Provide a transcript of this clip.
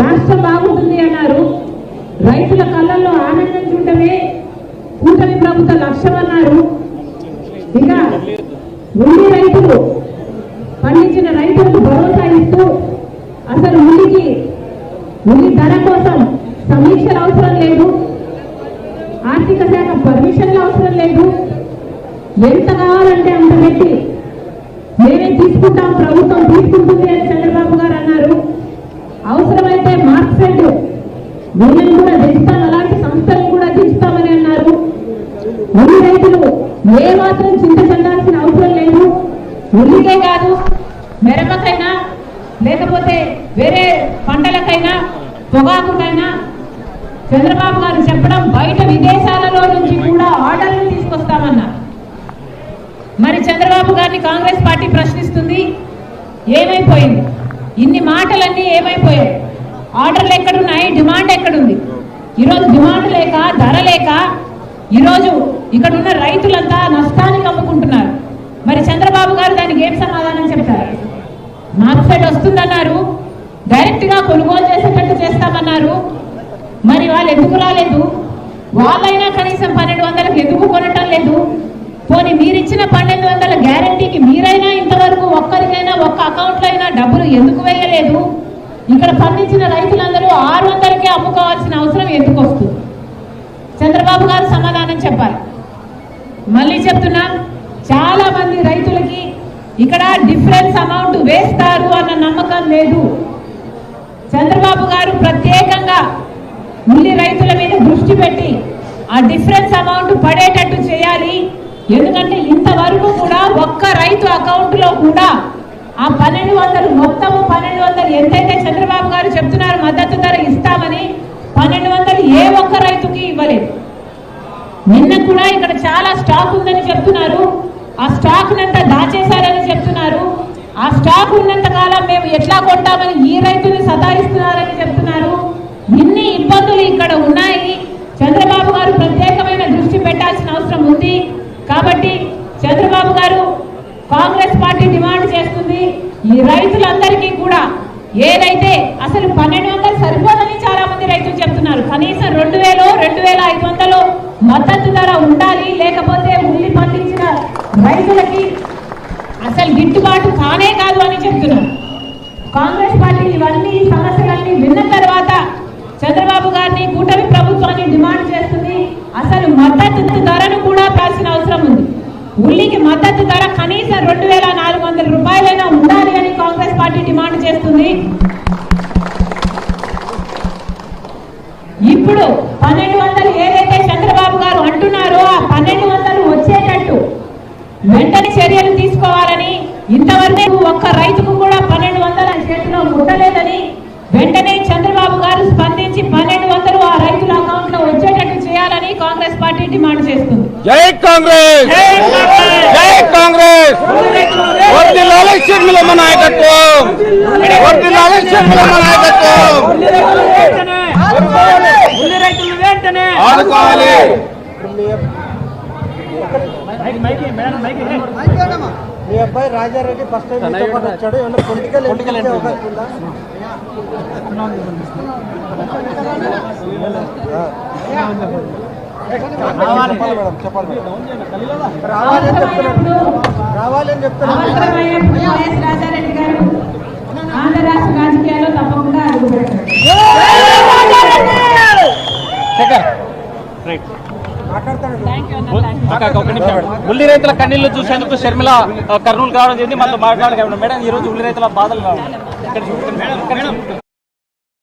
రాష్ట్రం బాగుంటుంది అన్నారు. రైతుల కళ్ళల్లో ఆనందం చూడటమే కూటమి ప్రభుత్వ లక్ష్యం అన్నారు. ఇక ఉల్లి రైతులు పండించిన రైతులకు భరోసా ఇస్తూ అసలు ఉల్లికి ఉల్లి ధర కోసం సమీక్షలు అవసరం లేదు. ఆర్థిక శాఖ పర్మిషన్లు అవసరం లేదు. ఎంత కావాలంటే అంత పెట్టి మేమే తీసుకుంటాం ప్రభుత్వం తీసుకుంటుంది అని చంద్రబాబు గారు అన్నారు. అవసరమైన మార్క్సెట్ వీళ్ళని కూడా తెస్తాం అలాంటి సంస్థలను కూడా తెస్తామని అన్నారు. ఉల్లి రైతులు ఏ మాత్రం చింత చెందాల్సిన అవసరం లేదు. ఉల్లికే కాదు మిరపకైనా లేకపోతే వేరే పంటలకైనా పొగాకుకైనా. చంద్రబాబు గారు చెప్పడం బయట విదేశాలలో నుంచి కూడా ఆర్డర్లు తీసుకొస్తామన్నారు. మరి చంద్రబాబు గారిని కాంగ్రెస్ పార్టీ ప్రశ్నిస్తుంది ఆర్డర్లు ఎక్కడున్నాయి? డిమాండ్ ఎక్కడుంది? ఈరోజు డిమాండ్ లేక ధర లేక ఈరోజు ఇక్కడ ఉన్న రైతులంతా నష్టానికి అమ్ముకుంటున్నారు మరి చంద్రబాబు గారు దానికి ఏం సమాధానం చెప్తారు? మార్కెట్ వస్తుందన్నారు. డైరెక్ట్గా కొనుగోలు చేసేటట్టు చేస్తామన్నారు. మరి వాళ్ళు ఎందుకు రాలేదు? వాళ్ళైనా కనీసం పన్నెండు వందలకు ఎందుకు కొనటం లేదు? పోనీ మీరిచ్చిన పన్నెండు వందల గ్యారంటీకి మీరైనా ఇంతవరకు ఒక్కరికైనా ఒక్క అకౌంట్లో అయినా డబ్బులు ఎందుకు వేయలేదు ఇక్కడ పండించిన రైతులందరూ ఆరు వందలకే అమ్ముకోవాల్సిన అవసరం ఎందుకు వస్తుంది చంద్రబాబు గారు సమాధానం చెప్పాలి. మళ్ళీ చెప్తున్నా చాలా మంది రైతులకి ఇక్కడ డిఫరెన్స్ అమౌంట్ వేస్తారు అన్న నమ్మకం లేదు. చంద్రబాబు గారు ప్రత్యేకంగా ఉల్లి రైతుల మీద దృష్టి పెట్టి ఆ డిఫరెన్స్ అమౌంట్ పడేటట్టు చేయాలి. ఎందుకంటే ఇంతవరకు కూడా ఒక్క రైతు అకౌంట్లో కూడా ఆ పన్నెండు వందలు మొత్తము పన్నెండు వందలు ఎంతైతే చంద్రబాబు గారు చెప్తున్నారు మద్దతు ధర ఇస్తామని పన్నెండు వందలు ఏ ఒక్క రైతుకి ఇవ్వలేదు. నిన్న కూడా ఇక్కడ చాలా స్టాక్ ఉందని చెప్తున్నారు. ఆ స్టాక్ నంతా దాచేశారని చెప్తున్నారు. ఆ స్టాక్ ఉన్నంత కాలం మేము ఎట్లా కొంటామని ఈ రైతుని సతాయిస్తున్నారని చెప్తున్నారు. ఇన్ని ఇబ్బందులు ఇక్కడ ఉన్నాయి. చంద్రబాబు గారు ప్రత్యేకమైన దృష్టి పెట్టాల్సిన అవసరం ఉంది. కాబట్టి చంద్రబాబు గారు కాంగ్రెస్ ఈ రైతులందరికీ కూడా ఏదైతే అసలు పన్నెండు వందలు సరిపోదని చాలా మంది రైతులు చెప్తున్నారు. కనీసం రెండు వేలు రెండు వేల ఐదు వందలు మద్దతు ధర ఉండాలి లేకపోతే ఉల్లి పండించిన రైతులకి అసలు గిట్టుబాటు కానే కాదు అని చెప్తున్నారు. కాంగ్రెస్ పార్టీ ఇవన్నీ సమస్యలన్నీ విన్న తర్వాత చంద్రబాబు గారిని కూటమి ప్రభుత్వాన్ని డిమాండ్ చేస్తుంది. అసలు మద్దతు ధరను కూడా రాసిన అవసరం ఉంది. ఉల్లికి మద్దతు ధర కనీసం రెండు వేల నాలుగు వందల రూపాయలైనా ఉండాలి అని కాంగ్రెస్ పార్టీ డిమాండ్ చేస్తుంది. ఇప్పుడు పన్నెండు వందలు ఏదైతే చంద్రబాబు గారు అంటున్నారో ఆ పన్నెండు వందలు వచ్చేటట్టు వెంటనే చర్యలు తీసుకోవాలని ఇంతవరకు ఒక్క రైతుకు కూడా పన్నెండు వందల చేతిలో ముట్టలేదని వెంటనే చంద్రబాబు గారు స్పందించి పన్నెండు వందలు ఆ రైతుల అకౌంట్లో వచ్చేటట్టు చేయాలని కాంగ్రెస్ పార్టీ డిమాండ్ చేస్తుంది. జై కాంగ్రెస్! జై కాంగ్రెస్! షర్మిలమ్మ నాయకత్వం! వర్దిల్లాలి షర్మిలమ్మ నాయకత్వం! ఉల్లి రైతులు వెంటనే! ఆదుకోవాలి! మీ అబ్బాయి రాజారెడ్డి ఫస్ట్ టైం మీతో పాటు వచ్చాడు. ఏమన్నా పొలిటికల్ పొలిటికల్ అవకాశం ఉందా? రావాలని చెప్తున్నాడు రాజారెడ్డి గారు ఆంధ్ర రాష్ట్ర రాజకీయాల్లో తప్పకుండా ఉల్లి రైతుల కన్నీళ్ళు చూసేందుకు షర్మిల కర్నూలు కావడం జరిగింది. మనతో మాట్లాడగలం మేడం ఈ రోజు ఉల్లి రైతుల బాధలు కావడం ఇక్కడ